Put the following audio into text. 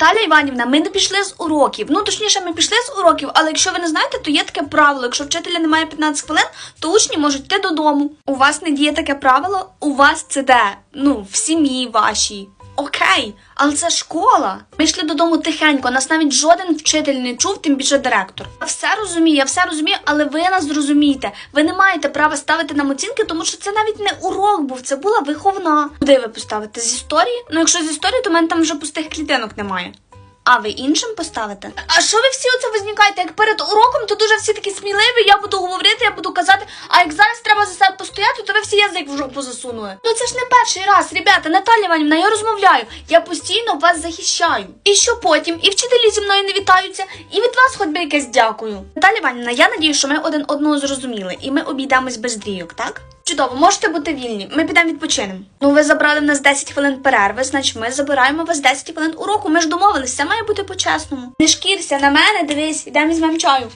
Наталя Іванівна, ми не пішли з уроків. Ну точніше, ми пішли з уроків, але якщо ви не знаєте, то є таке правило. Якщо вчителя немає 15 хвилин, то учні можуть йти додому. У вас не діє таке правило, у вас це де? Ну, в сім'ї вашій. Окей, але це школа. Ми йшли додому тихенько, нас навіть жоден вчитель не чув, тим більше директор. Я все розумію, я все розумію, але ви нас зрозумієте. Ви не маєте права ставити нам оцінки, тому що це навіть не урок був, це була виховна. Куди ви поставите? З історії? Ну, якщо з історії, то в мене там вже пустих клітинок немає. А ви іншим поставите? А що ви всі оце возникаєте? Як перед уроком, то дуже всі такі сміливі, я буду говорити, я буду то ви всі язик в жопу засунули. Ну це ж не перший раз, ребята, Наталя Іванівна, я розмовляю. Я постійно вас захищаю. І що потім? І вчителі зі мною не вітаються, і від вас хоч би якесь дякую. Наталя Іванівна, я надію, що ми один одного зрозуміли, і ми обійдемось без дрійок, так? Чудово, можете бути вільні. Ми підемо відпочинемо. Ну, ви забрали в нас 10 хвилин перерви, значить ми забираємо вас 10 хвилин уроку. Ми ж домовились, це має бути по-чесному. Не шкірся на мене, дивись, ідемо візьмемо чаю.